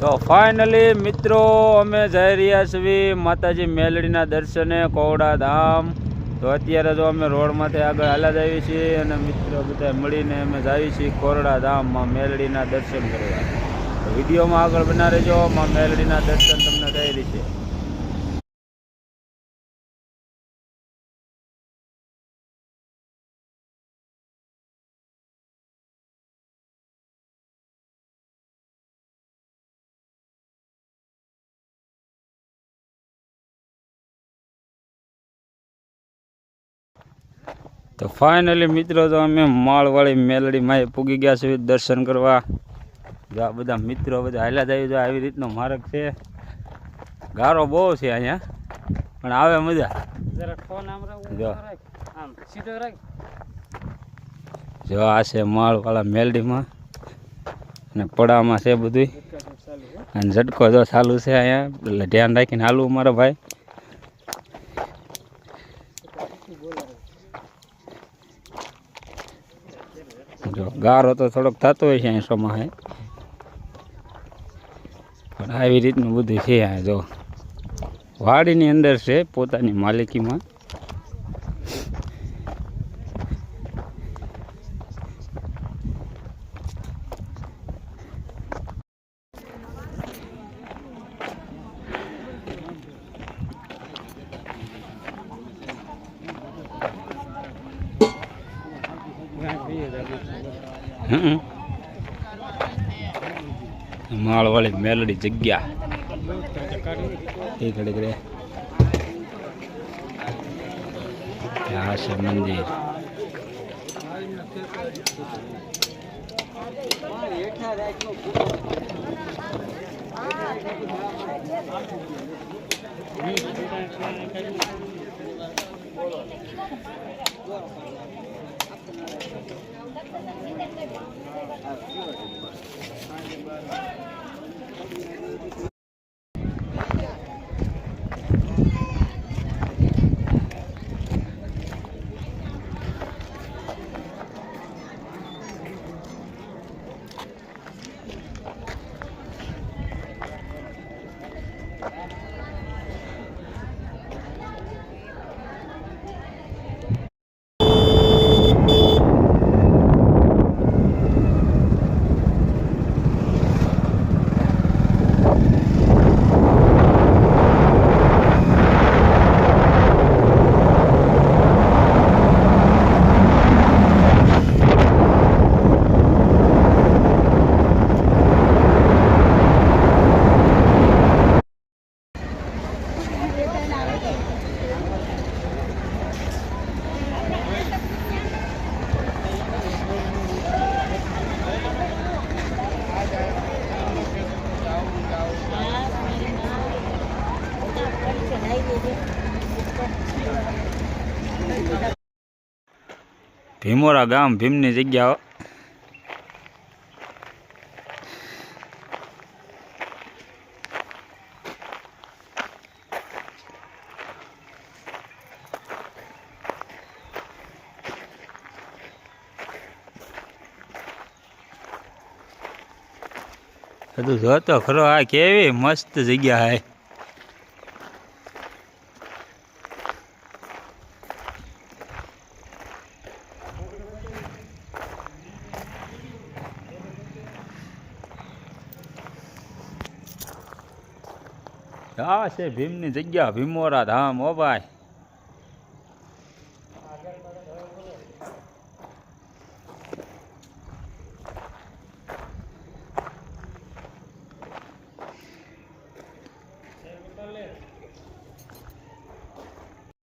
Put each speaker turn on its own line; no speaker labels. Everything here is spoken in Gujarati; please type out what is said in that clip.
તો ફાઇનલી મિત્રો, અમે જઈ રહ્યા છીએ માતાજી મેલડીના દર્શને કોવડા ધામ તો અત્યારે જો અમે રોડમાંથી આગળ હાલા જઈએ છીએ અને મિત્રો બધા મળીને અમે જઈએ છીએ કોરડા ધામમાં મેલડીના દર્શન કરવા. વિડીયોમાં આગળ બના રહેજો, માં મેલડીના દર્શન તમને થઈ રહેશે. તો ફાઇનલી મિત્રો તો અમે માળવાળી મેલડીમાં પૂગી ગયા છીએ દર્શન કરવા. જો આ બધા મિત્રો બધા હાલ્યા જાય જો આવી રીતનો માર્ગ છે. ગારો બહુ છે અહીંયા પણ આવે મજા. જો. આ છે માળવાળા મેલડીમાં અને પડામાં છે બધું અને ઝટકો જો ચાલુ છે અહીંયા એટલે ધ્યાન રાખીને હાલવું મારા ભાઈ. જો, ગારો તો થોડોક થતો હોય છે અહીં સોમાં પણ આવી રીતનું બધું છે આ, જો. વાડીની અંદર છે પોતાની માલિકીમાં. માળવાળી મેલડી જગ્યા. એ ઘડીક રે. આ છે Thank you. ભીમોરા ગામ ભીમની જગ્યા તું જોતો ખરો આ કેવી મસ્ત જગ્યા હે. આ છે ભીમની જગ્યા ભીમોરા ધામ ઓ ભાઈ.